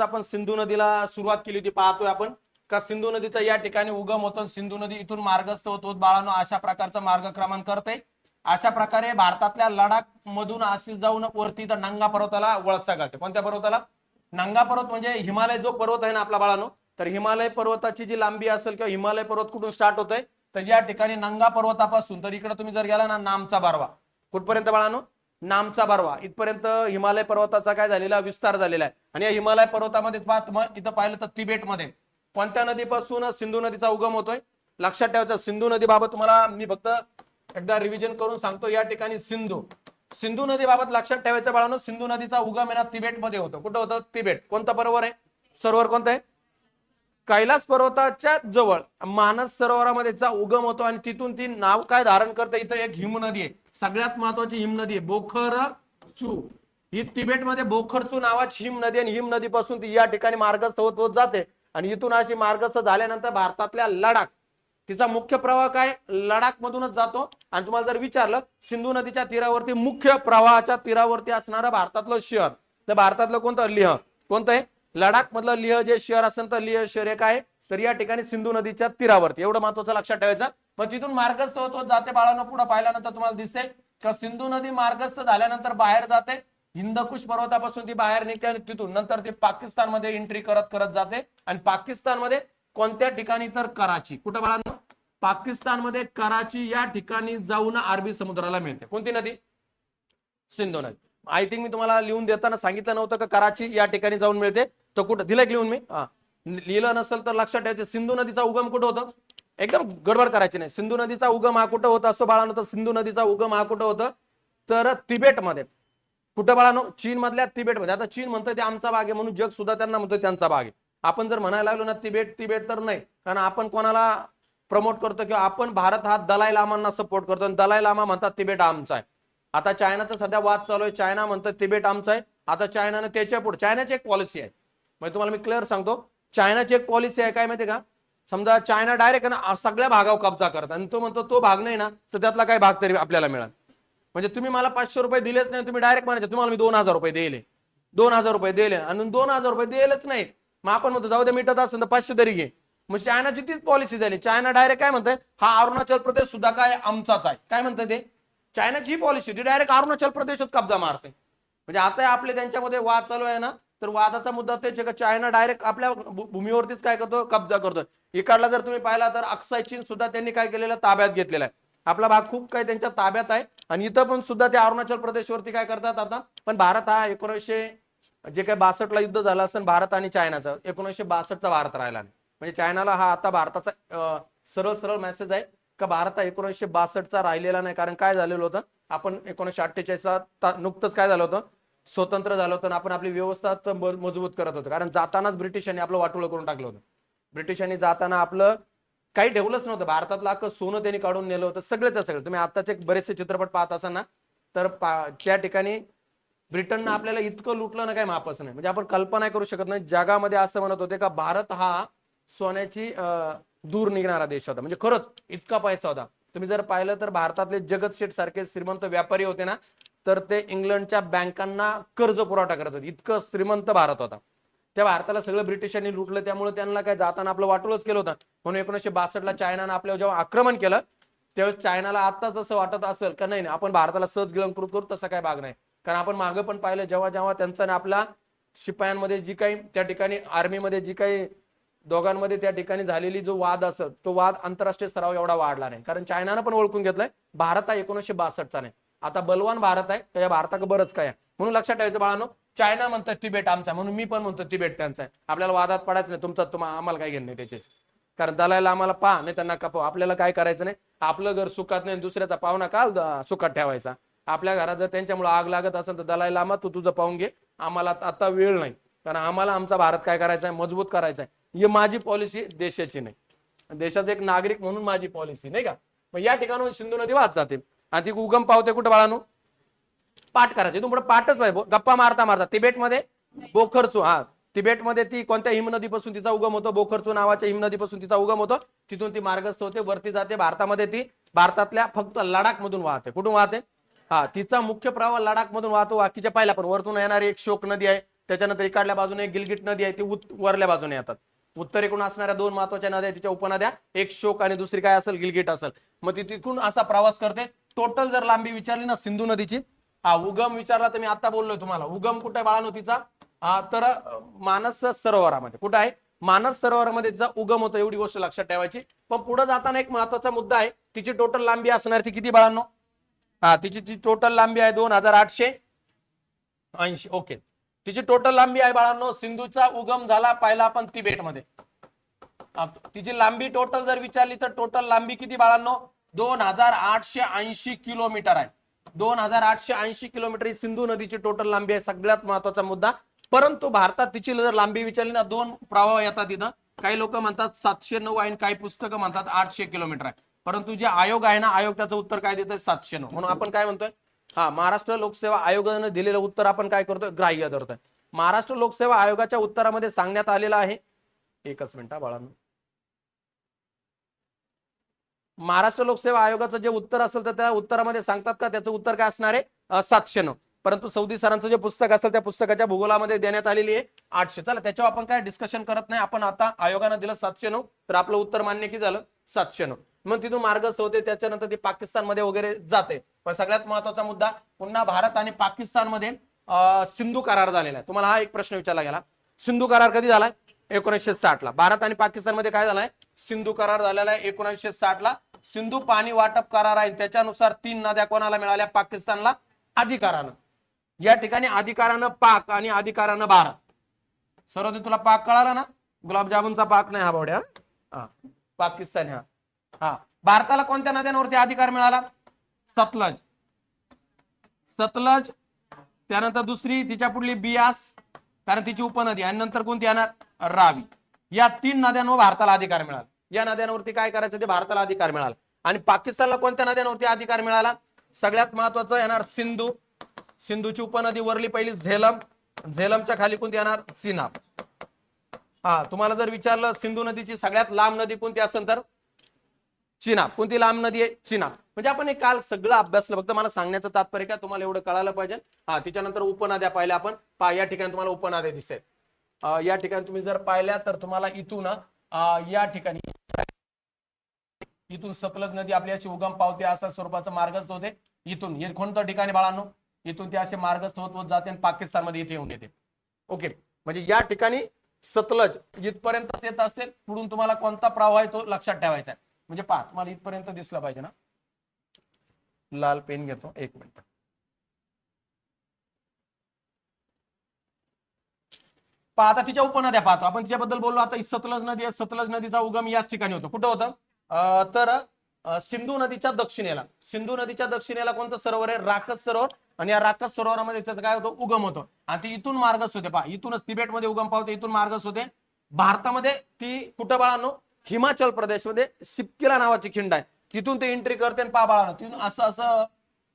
आपण सिंधू नदीला सुरुवात केली होती. पाहतोय आपण. का सिंधू नदीचा या ठिकाणी उगम होतो सिंधू नदी इथून मार्गस्थ होतो बाळानो अशा प्रकारचा मार्गक्रमण करते. अशा प्रकारे भारतातल्या लडाख मधून अशी जाऊन वरती तर नंगा पर्वताला वळसा घालते. कोणत्या पर्वताला? नंगा पर्वत म्हणजे हिमालय जो पर्वत आहे ना आपला बाळानो तर हिमालय पर्वताची जी लांबी असेल किंवा हिमालय पर्वत कुठून स्टार्ट होतोय तर या ठिकाणी नंगा पर्वतापासून तर इकडे तुम्ही जर गेला ना नामचा बारवा. कुठपर्यंत बाळानो? नामचा बारवा. इथपर्यंत हिमालय पर्वताचा काय झालेला विस्तार झालेला आहे. आणि या हिमालय पर्वतामध्ये इथं पाहिलं तर तिबेटमध्ये. कोणत्या नदीपासून सिंधू नदीचा उगम होतोय? लक्षात ठेवायचा सिंधू नदीबाबत तुम्हाला मी फक्त एकदा रिव्हिजन करून सांगतो. या ठिकाणी सिंधू. सिंधू नदीबाबत लक्षात ठेवायचं बाळानं सिंधू नदीचा उगम आहे ना तिबेटमध्ये होतो. कुठं होतं? तिबेट. कोणतं बरोबर आहे? सरोवर कोणतं आहे? कैलास पर्वताच्या जवळ. मानस सरोवरामध्येचा उगम होतो आणि तिथून ती नाव काय धारण करते? इथं एक हिम नदी आहे. सगळ्यात महत्वाची हिम नदी आहे बोखर चू ही तिबेटमध्ये बोखरचू नावाची हिम नदी आणि हिम नदीपासून ती या ठिकाणी मार्गस्थ होत होत जाते. आणि इथून अशी मार्गस्थ झाल्यानंतर भारतातल्या लडाख तिचा मुख्य प्रवाह काय? लडाख मधूनच जातो. आणि तुम्हाला जर विचारलं सिंधू नदीच्या तीरावरती मुख्य प्रवाहाच्या तीरावरती असणारं भारतातलं शहर तर भारतातलं कोणतं? लिह. कोणतं आहे? लडाख मधलं लिह. जे शहर असेल तर लिह. शहर एक आहे. तर या ठिकाणी सिंधू नदीच्या तीरावरती. एवढं महत्वाचं लक्षात ठेवायचं. मग तिथून मार्गस्थ होतो जाते बाळानं पुढे पाहिल्यानंतर तुम्हाला दिसते. का सिंधू नदी मार्गस्थ झाल्यानंतर बाहेर जाते. हिंदकुश पर्वतापासून ती बाहेर निघते आणि तिथून नंतर ती पाकिस्तानमध्ये एंट्री करत करत जाते. आणि पाकिस्तानमध्ये कोणत्या ठिकाणी तर कराची. कुठं बाळांनो? पाकिस्तानमध्ये कराची या ठिकाणी जाऊन अरबी समुद्राला मिळते. कोणती नदी? सिंधू नदी. आय थिंक मी तुम्हाला लिहून देताना सांगितलं नव्हतं का कराची या ठिकाणी जाऊन मिळते. तर कुठं? दिलं लिहून मी? हा. लिहिलं नसेल तर लक्षात ठेवायचं. सिंधू नदीचा उगम कुठं होतं? एकदम गडबड करायची नाही. सिंधू नदीचा उगम हा कुठं होत? असतो बाळानो तर सिंधू नदीचा उगम हा कुठं होतं? तर तिबेटमध्ये. कुठं बाळानो? चीन मधल्या तिबेटमध्ये. आता चीन म्हणतं ते आमचा भाग आहे म्हणून जग सुद्धा त्यांना म्हणतो त्यांचा भाग आहे. आपण जर म्हणायला लागलो ना तिबेट तिबेट तर नाही. कारण आपण कोणाला प्रमोट करतो किंवा आपण भारत हा दलाई लामांना सपोर्ट करतो आणि दलाई लामा म्हणतात तिबेट आमचा आहे. आता चायनाचा सध्या वाद चालू आहे. चायना म्हणतं तिबेट आमचं आहे. आता चायनानं त्याच्या पुढे चायनाची एक पॉलिसी आहे. म्हणजे तुम्हाला मी क्लिअर सांगतो. चायनाची एक पॉलिसी आहे काय माहिती का? समजा चायना डायरेक्ट ना सगळ्या भागावर कब्जा करत आणि तो म्हणतो तो भाग नाही ना तर त्यातला काही भाग तरी आपल्याला मिळाल. म्हणजे तुम्ही मला पाचशे रुपये दिलेच नाही तुम्ही डायरेक्ट म्हणायचे तुम्हाला मी दोन हजार रुपये दिले दोन हजार रुपये दिले आणि दोन हजार रुपये दिलेच नाही. मग आपण म्हणतो जाऊ दे मिटत असेल तर पाचशे तरी घे. मग चायनाची तीच पॉलिसी झाली चायना डायरेक्ट काय म्हणतंय हा अरुणाचल प्रदेश सुद्धा काय आमचाच आहे. काय म्हणतंय ते? चायनाची ही पॉलिसी ती डायरेक्ट अरुणाचल प्रदेशच कब्जा मारते. म्हणजे आता आपले त्यांच्यामध्ये वाद चालू आहे ना तर वादाचा मुद्दा तेच आहे चायना डायरेक्ट आपल्या भूमीवरतीच काय करतो? कब्जा करतो इकडला जर तुम्ही पाहिला तर अक्साय चीन सुद्धा त्यांनी काय केलेलं? ताब्यात घेतलेला आहे. आपला भाग खूप काही त्यांच्या ताब्यात आहे. आणि इथं पण सुद्धा ते अरुणाचल प्रदेशवरती काय करतात आता? पण भारत हा एकोणीसशे जे काही बासष्टला युद्ध झालं असेल भारत आणि चायनाचं एकोणीसशे बासष्टचा भारत राहिला म्हणजे चायनाला हा आता भारताचा सरळ सरळ मेसेज आहे का भारत हा एकोणीसशे बासष्टचा राहिलेला नाही? कारण काय झालेलं होतं? आपण एकोणीसशे अठ्ठेचाळीसला नुकतंच काय झालं होतं? स्वतंत्र झालं होतं आपण आपली व्यवस्था मजबूत करत होतो. कारण जातानाच ब्रिटिशांनी आपलं वाटोळं करून टाकलं होतं. ब्रिटिशांनी जाताना आपलं काही ठेवलंच नव्हतं. भारतातलं अख्खं सोनं त्यांनी काढून नेलं होतं. सगळेच सगळं. तुम्ही आताचे बरेचसे चित्रपट पाहत असाल ना तर त्या ठिकाणी ब्रिटननं आपल्याला इतकं लुटलं ना काही मापच नाही. म्हणजे आपण कल्पना करू शकत नाही. जगामध्ये असं म्हणत होते का भारत हा सोन्याची दूर निघणारा देश होता. म्हणजे खरंच इतका पैसा होता. तुम्ही जर पाहिलं तर भारतातले जगत शेठ सारखे श्रीमंत व्यापारी होते ना तर ते इंग्लंडच्या बँकांना कर्ज पुरवठा करत होते. इतकं श्रीमंत भारत होता. त्या भारताला सगळं ब्रिटिशांनी लुटलं त्यामुळे त्यांना काय जाताना आपलं वाटोळच केलं होतं. म्हणून एकोणीशे बासष्टला चायनानं आपल्यावर जेव्हा आक्रमण केलं त्यावेळेस चायनाला आता तसं वाटत असेल का नाही नाही, आपण भारताला सहज गिळंकृत करू तसा काय भाग नाही. कारण आपण मागं पण पाहिलं जेव्हा जेव्हा त्यांचा आपला शिपायांमध्ये जी काही त्या ठिकाणी आर्मीमध्ये जी काही दोघांमध्ये त्या ठिकाणी झालेली जो वाद असत तो वाद आंतरराष्ट्रीय स्तरावर एवढा वाढला नाही. कारण चायनानं पण ओळखून घेतलाय भारत हा एकोणीसशे बासष्टचा नाही. आता बलवान भारत आहे त्याच्या भारताकडे बरंच काय आहे. म्हणून लक्षात ठेवायचं बाळानो चायना म्हणतं तिबेट आमचा म्हणून मी पण म्हणतो तिबेट त्यांचा आहे. आपल्याला वादात पडायचं नाही तुमचा तुम्हाला आम्हाला काय घेणं नाही त्याचे कारण दलायला आम्हाला पहा नाही त्यांना का पाहू. आपल्याला काय करायचं नाही आपलं घर सुखात नाही दुसऱ्याचा पाहुणा काल सुखात ठेवायचा. आपल्या घरात जर त्यांच्यामुळे आग लागत असेल तर दलायला आम्हा तू तुझं पाहून घे. आम्हाला आता वेळ नाही. कारण आम्हाला आमचा भारत काय करायचा आहे मजबूत करायचा आहे. ही माझी पॉलिसी देशाची नाही. देशाचा एक नागरिक म्हणून माझी पॉलिसी नाही का? मग या ठिकाणून सिंधू नदी वाहत जाते. आणि ती उगम पावते कुठं बाळानो? पाठ करायची. तुम्ही पुढे पाठच पाहिजे. गप्पा मारता मारता. तिबेटमध्ये बोखरचू हा. तिबेटमध्ये ती कोणत्या हिमनदीपासून तिचा उगम होतो? बोखरचू नावाच्या हिमनदीपासून तिचा उगम होतो. तिथून ती मार्गस्थ होते. वरती जाते. भारतामध्ये ती भारतातल्या फक्त लडाख मधून वाहते. कुठून वाहते? हा तिचा मुख्य प्रवाह लडाख मधून वाहतो. बाकीच्या पाहिला पण. वरतून येणारी एक शोक नदी आहे. त्याच्यानंतर इकडल्या बाजूने गिलगिट नदी आहे. ती वरल्या बाजूने येतात. उत्तरेकडून असणाऱ्या दोन महत्त्वाच्या नद्या तिच्या उपनद्या. एक शोक आणि दुसरी काय असेल? गिलगिट असेल. मग ती तिथून असा प्रवास करते. टोटल जर लांबी विचारली ना सिंधू नदीची हा उगम विचारला तर मी आता बोललोय तुम्हाला. उगम कुठे बाळानो तिचा हा, तर मानस सरोवरामध्ये. कुठं आहे? मानस सरोवरामध्ये तिचा उगम होतो एवढी गोष्ट लक्षात ठेवायची. पण पुढे जाताना एक महत्त्वाचा मुद्दा आहे तिची टोटल लांबी असणार ती किती बाळांनो? हा तिची ती टोटल लांबी आहे दोन हजार आठशे ऐंशी. ओके. तिची टोटल लांबी आहे बाळांनो सिंधूचा उगम झाला पाहिला आपण तिबेटमध्ये. तिची लांबी टोटल जर विचारली तर टोटल लांबी किती बाळांनो? दोन हजार आठशे ऐंशी किलोमीटर आहे. दोन हजार आठशे ऐंशी किलोमीटर ही सिंधू नदीची टोटल लांबी आहे. सगळ्यात महत्त्वाचा मुद्दा. परंतु भारतात तिची जर लांबी विचारली ना दोन प्रवाह येतात तिथं. काही लोक म्हणतात सातशे नऊ आहे आणि काही पुस्तकं म्हणतात आठशे किलोमीटर आहे. परंतु जे आयोग आहे ना आयोग त्याचं उत्तर काय देत सातशे नऊ. म्हणून आपण काय म्हणतोय? हा महाराष्ट्र लोकसेवा आयोगाने दिलेलं उत्तर आपण काय करतोय? ग्राह्य धरतोय. महाराष्ट्र लोकसेवा आयोगाच्या उत्तरामध्ये सांगण्यात आलेलं आहे. एकच मिनिट हा बाळांनो. महाराष्ट्र लोकसेवा आयोगाचं जे उत्तर असेल तर त्या उत्तरामध्ये सांगतात का? त्याचं उत्तर काय असणार आहे? सातशे नऊ. परंतु सौदी सरांचं जे पुस्तक असेल त्या पुस्तकाच्या भूगोलामध्ये देण्यात आलेली आहे आठशे. चला त्याच्यावर आपण काय डिस्कशन करत नाही. आपण आता आयोगानं दिलं सातशे नऊ तर आपलं उत्तर मान्य की झालं? सातशे नऊ. मग तिथून मार्गस्थ होते त्याच्यानंतर ती पाकिस्तानमध्ये वगैरे जाते. पण सगळ्यात महत्त्वाचा मुद्दा पुन्हा भारत आणि पाकिस्तानमध्ये सिंधू करार झालेला आहे. तुम्हाला हा एक प्रश्न विचारला गेला. सिंधू करार कधी झालाय एकोणीसशे साठ ला. भारत आणि पाकिस्तानमध्ये काय झालाय? सिंधू करार झालेला आहे एकोणीसशे साठ ला. सिंधू पाणी वाटप करार आहे. त्याच्यानुसार तीन नद्या कोणाला मिळाल्या? पाकिस्तानला अधिकारानं. या ठिकाणी अधिकारानं पाक आणि अधिकारानं भारत. सर्व तुला पाक कळाला ना? गुलाबजामुनचा पाक नाही हा बावड्या हा. पाकिस्तान हा. हा. भारताला कोणत्या नद्यांवरती अधिकार मिळाला? सतलज. सतलज त्यानंतर दुसरी तिच्या पुढली बियास कारण तिची उपनदी आणि नंतर कोणती येणार? रावी. या तीन नद्यांवर भारताला अधिकार मिळाला. या नद्यांवरती काय करायचं? ते भारताला अधिकार मिळाला. आणि पाकिस्तानला कोणत्या नद्यांवरती अधिकार मिळाला? सगळ्यात महत्वाचं येणार सिंधू. सिंधूची उपनदी वरली पहिली झेलम. झेलमच्या खाली कोणती येणार? चिनाब हा तुम्हाला जर विचारलं सिंधू नदीची सगळ्यात लांब नदी कोणती असेल तर? चिनाब कोणती लांब नदी आहे? चिनाब म्हणजे आपण हे काल सगळं अभ्यासलं. फक्त मला सांगण्याचं तात्पर्य काय? तुम्हाला एवढं कळायला पाहिजे. हा त्याच्यानंतर उपनद्या पाहिल्या आपण. पा या ठिकाणी तुम्हाला उपनद्या दिसेल. या ठिकाणी तुम्ही जर पाहिल्या तर तुम्हाला इथून या ठिकाणी इथून सतलज नदी आपली अशी उगम पावते असा स्वरूपाचा मार्गस्थ होते. इथून हे कोणतं ठिकाणी बाळांनो? इथून ते असे मार्गस्थ होत होत जाते आणि पाकिस्तानमध्ये इथे येऊन येते. ओके. म्हणजे या ठिकाणी सतलज इथपर्यंत येत असेल. पुढून तुम्हाला कोणता प्रवाह आहे तो लक्षात ठेवायचा आहे. म्हणजे पहा तुम्हाला इथपर्यंत दिसला पाहिजे ना? लाल पेन घेतो. एक मिनिट. पहा आता तिच्या उपनद्या पाहतो. आपण तिच्याबद्दल बोललो. आता सतलज नदी आहे. सतलज नदीचा उगम याच ठिकाणी होतो. कुठं होतं? तर सिंधू नदीच्या दक्षिणेला. सिंधू नदीच्या दक्षिणेला कोणतं सरोवर आहे? राकस सरोवर. आणि या राकस सरोवरामध्ये त्याचं काय होतं? उगम होतो. आणि ती इथून मार्गस होते. पहा इथूनच तिबेटमध्ये उगम पावते इथून मार्गस होते. भारतामध्ये ती कुठं बाळांनो? हिमाचल प्रदेशमध्ये सिपकिला नावाची खिंड आहे. तिथून ते एंट्री करते आणि बाळा तिथून असं असं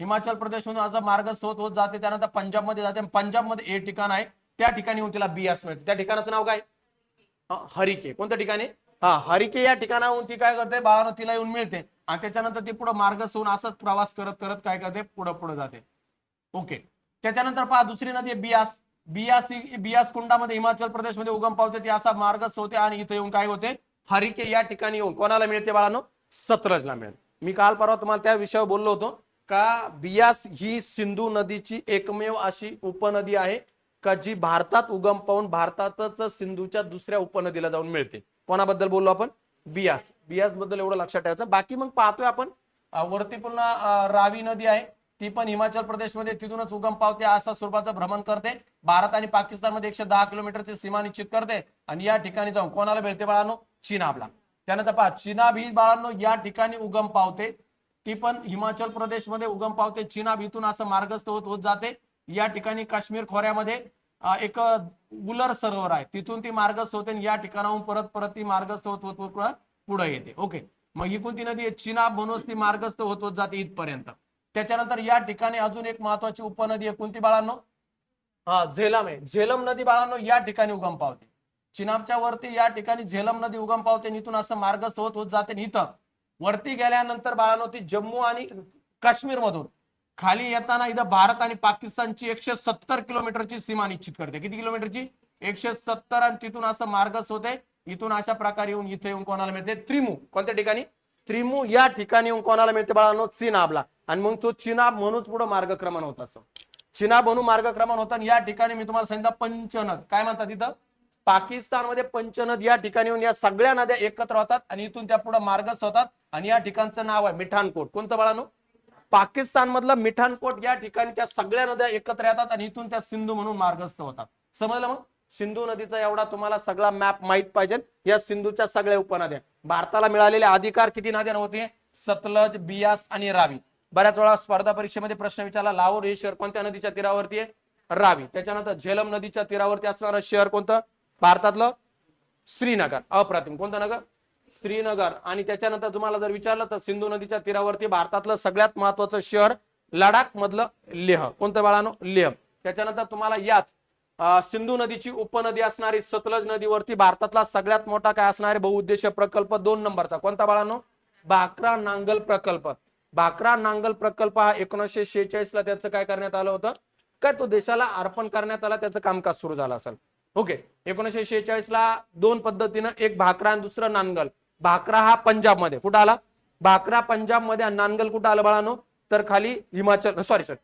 हिमाचल प्रदेशमधून असं मार्गस्थ होत होत जाते त्यानंतर पंजाबमध्ये जाते आणि पंजाबमध्ये ए ठिकाण आहे. त्या ठिकाणी तिला तिला बियास मिळते. त्या ठिकाणाचं नाव काय? हरिके. कोणत्या ठिकाणी? हा हरिके या ठिकाणाहून ती काय करते? बाळानं तिला येऊन मिळते. आणि त्याच्यानंतर ती पुढे मार्गस्थ होऊन असंच प्रवास करत करत काय करते? पुढे पुढे जाते. ओके. त्याच्यानंतर पहा दुसरी नदी बियास. बियास बियास कुंडामध्ये हिमाचल प्रदेशमध्ये उगम पावते. ती असा मार्गस्थ होते आणि इथे येऊन काय होते? हरिके या ठिकाणी येऊन कोणाला मिळते बाळानो? सतलजला मिळते मी काल परवा तुम्हाला त्या विषयावर बोललो होतो. का बियास ही सिंधू नदीची एकमेव अशी उपनदी आहे का जी भारतात उगम पाहून भारतातच सिंधूच्या दुसऱ्या उपनदीला जाऊन मिळते? कोणाबद्दल बोललो आपण? बियास. बियासबद्दल एवढं लक्षात ठेवायचं. बाकी मग पाहतोय आपण. वरती पुन्हा रावी नदी आहे. ती पण हिमाचल प्रदेशमध्ये तिथूनच उगम पावते असा स्वरूपाचं भ्रमण करते. भारत आणि पाकिस्तानमध्ये एकशे दहा किलोमीटरची सीमा निश्चित करते. आणि या ठिकाणी जाऊन कोणाला मिळते बाळानो? चिनाबला त्यानंतर पहा चिनाब ही बाळांनो या ठिकाणी उगम पावते. ती पण हिमाचल प्रदेशमध्ये उगम पावते. चिनाब इथून असं मार्गस्थ होत होत जाते. या ठिकाणी काश्मीर खोऱ्यामध्ये एक उलर सरोवर आहे. तिथून ती मार्गस्थ होते आणि या ठिकाणाहून परत परत ती मार्गस्थ होत होत होत पुढे येते. ओके. मग ही कोणती नदी आहे? चिनाब म्हणून ती मार्गस्थ होत होत जाते इथपर्यंत. त्याच्यानंतर या ठिकाणी अजून एक महत्वाची उपनदी आहे. कोणती बाळांनो? हा झेलम आहे. झेलम नदी बाळांनो या ठिकाणी उगम पावते. चिनाबच्या वरती या ठिकाणी झेलम नदी उगम पावते इथून असं मार्गस्थ होत होत जाते. आणि इथं वरती गेल्यानंतर बाळानो ती जम्मू आणि काश्मीर मधून खाली येताना इथं भारत आणि पाकिस्तानची एकशे सत्तर किलोमीटरची सीमा निश्चित करते. किती किलोमीटरची? एकशे सत्तर आणि तिथून असं मार्गस होते. इथून अशा प्रकारे येऊन इथे येऊन कोणाला मिळते? त्रिमू. कोणत्या ठिकाणी? त्रिमू या ठिकाणी येऊन कोणाला मिळते बाळानो? चिनाबला. आणि मग तो चिनाब म्हणूनच पुढे मार्गक्रमण होत असतो चिनाब म्हणून मार्गक्रमण होतं आणि या ठिकाणी मी तुम्हाला सांगितलं पंचनद. काय म्हणतात तिथं पाकिस्तानमध्ये पंचनद या ठिकाणी येऊन या सगळ्या नद्या एकत्र होतात आणि इथून त्या पुढे मार्गस्थ होतात. आणि या ठिकाणचं नाव आहे मिठाणकोट कोणतं बाळानो? पाकिस्तान मधलं मिठानकोट या ठिकाणी त्या सगळ्या नद्या एकत्र येतात आणि इथून त्या सिंधू म्हणून मार्गस्थ होतात. समजलं मग? सिंधू नदीचा एवढा तुम्हाला सगळा मॅप माहीत पाहिजे. या सिंधूच्या सगळ्या उपनद्या. भारताला मिळालेले अधिकार किती नद्या होते? सतलज बियास आणि रावी. बऱ्याच वेळा स्पर्धा परीक्षेमध्ये प्रश्न विचारला लाहोर हे शहर कोणत्या नदीच्या तीरावरती आहे? रावी. त्याच्यानंतर झेलम नदीच्या तीरावरती असणारं शहर कोणतं? भारतातलं श्रीनगर अप्रतिम. कोणतं नगर? श्रीनगर. आणि त्याच्यानंतर तुम्हाला जर विचारलं तर सिंधू नदीच्या तीरावरती भारतातलं सगळ्यात महत्वाचं शहर लडाख मधलं लेह. कोणतं बाळानो? लेह. त्याच्यानंतर तुम्हाला याच सिंधू नदीची उपनदी असणारी सतलज नदीवरती भारतातला सगळ्यात मोठा काय असणारे बहुउद्देशीय प्रकल्प दोन नंबरचा. कोणता बाळानो? भाकरा नांगल प्रकल्प. भाकरा नांगल प्रकल्प हा एकोणीसशे शेहेचाळीस ला त्याचं काय करण्यात आलं होतं? काय तो देशाला अर्पण करण्यात आला? त्याचं कामकाज सुरू झालं असेल. ओके एकोणीसशे शेहेचाळीस ला दोन पद्धतीनं एक भाकरा आणि दुसरं नांगल भाकरा हा पंजाबमध्ये. कुठं आला? भाकरा पंजाबमध्ये आणि नांगल कुठं आलं बाळानो? तर खाली हिमाचल सॉरी सॉरी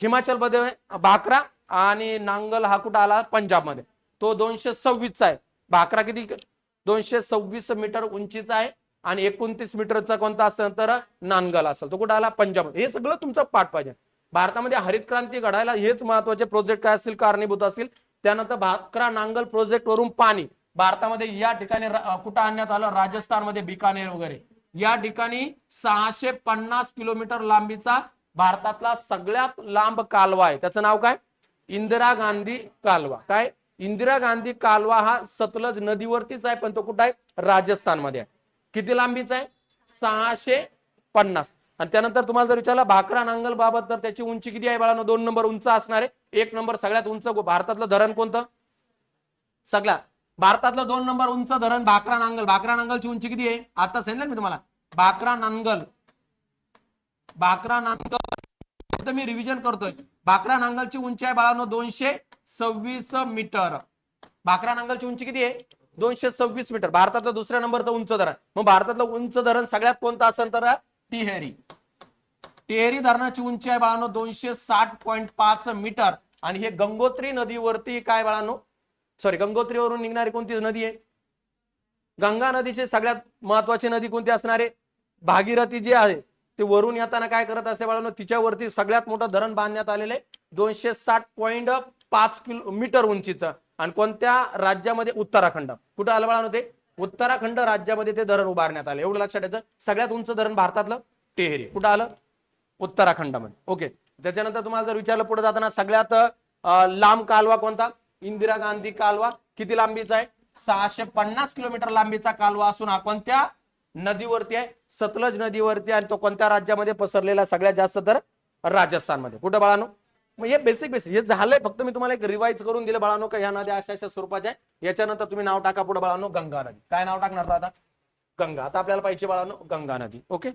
हिमाचलमध्ये भाकरा आणि नांगल हा कुठं आला? पंजाबमध्ये. तो दोनशे सव्वीसचा आहे. भाकरा किती? दोनशे सव्वीस मीटर उंचीचा आहे आणि एकोणतीस मीटरचा कोणता असेल तर नांगल असेल. तो कुठं आला? पंजाब हे सगळं तुमचं पाठ पाहिजे. भारतामध्ये हरित क्रांती घडायला हेच महत्त्वाचे प्रोजेक्ट काय असतील? कारणीभूत असतील? त्यानंतर भाकरा नांगल प्रोजेक्ट वरून पाणी. भारतामध्ये या ठिकाणी कुठं आणण्यात आलं? राजस्थानमध्ये बिकानेर वगैरे. या ठिकाणी सहाशे पन्नास किलोमीटर लांबीचा भारतातला सगळ्यात लांब कालवा आहे. त्याचं नाव काय? इंदिरा गांधी कालवा. काय? इंदिरा गांधी कालवा हा सतलज नदीवरतीच आहे पण तो कुठं आहे? राजस्थानमध्ये आहे. किती लांबीचा आहे? सहाशे पन्नास. आणि त्यानंतर तुम्हाला जर विचारला भाकरा नांगल बाबत तर त्याची उंची किती आहे बाळानो? दोन नंबर उंच असणार आहे. एक नंबर सगळ्यात उंच भारतातलं धरण कोणतं? सगळ्यात भारतातलं दोन नंबर उंच धरण भाकरा नांगल भाकरा नांगलची उंची किती आहे? आता सांगितलं मी तुम्हाला. भाकरा नांगल भाकरा नांगल फक्त मी रिव्हिजन करतोय. भाकरा नांगलची उंची आहे बाळांनो दोनशे सव्वीस मीटर. भाकरा नांगलची उंची किती आहे? दोनशे सव्वीस मीटर. भारतातलं दुसऱ्या नंबरचं उंच धरण. मग भारतातलं उंच धरण सगळ्यात कोणतं असेल तर? टिहेरी टिहेरी धरणाची उंची आहे बाळांनो दोनशे साठ पॉईंट पाच मीटर. आणि हे गंगोत्री नदीवरती काय बाळांनो? सॉरी गंगोत्रीवरून निघणारी कोणती नदी आहे? गंगा नदीची सगळ्यात महत्वाची नदी कोणती असणार? आहे भागीरथी जी आहे ते वरून येताना काय करत असे बाळांनो? तिच्यावरती सगळ्यात मोठं धरण बांधण्यात आलेलं आहे. दोनशे साठ पॉईंट पाच किलो मीटर उंचीचं. आणि कोणत्या राज्यामध्ये? उत्तराखंड. कुठं आलं बाळांनो ते? उत्तराखंड राज्यामध्ये ते धरण उभारण्यात आलं. एवढं लक्षात येतं? सगळ्यात उंच धरण भारतातलं टेहरी. कुठं आलं? उत्तराखंडमध्ये. ओके. त्याच्यानंतर तुम्हाला जर विचारलं पुढे जाताना सगळ्यात लांब कालवा कोणता? इंदिरा गांधी कालवा. किती लांबीचा आहे? सहाशे पन्नास किलोमीटर लांबीचा कालवा असून हा कोणत्या? नदीवरती आहे. सतलज नदीवरती आणि तो कोणत्या राज्यामध्ये पसरलेला सगळ्यात जास्त तर राजस्थानमध्ये. कुठं बाळानो? मग हे बेसिक बेसिक हे झालंय फक्त मी तुम्हाला एक रिवाईज करून दिलं बाळानो का ह्या नद्या अशा अशा स्वरूपाच्या आहे. याच्यानंतर तुम्ही नाव टाका पुढे बाळानो गंगा नदी. काय नाव टाकणार आता? गंगा. आता आपल्याला पाहिजे बाळानो गंगा नदी. ओके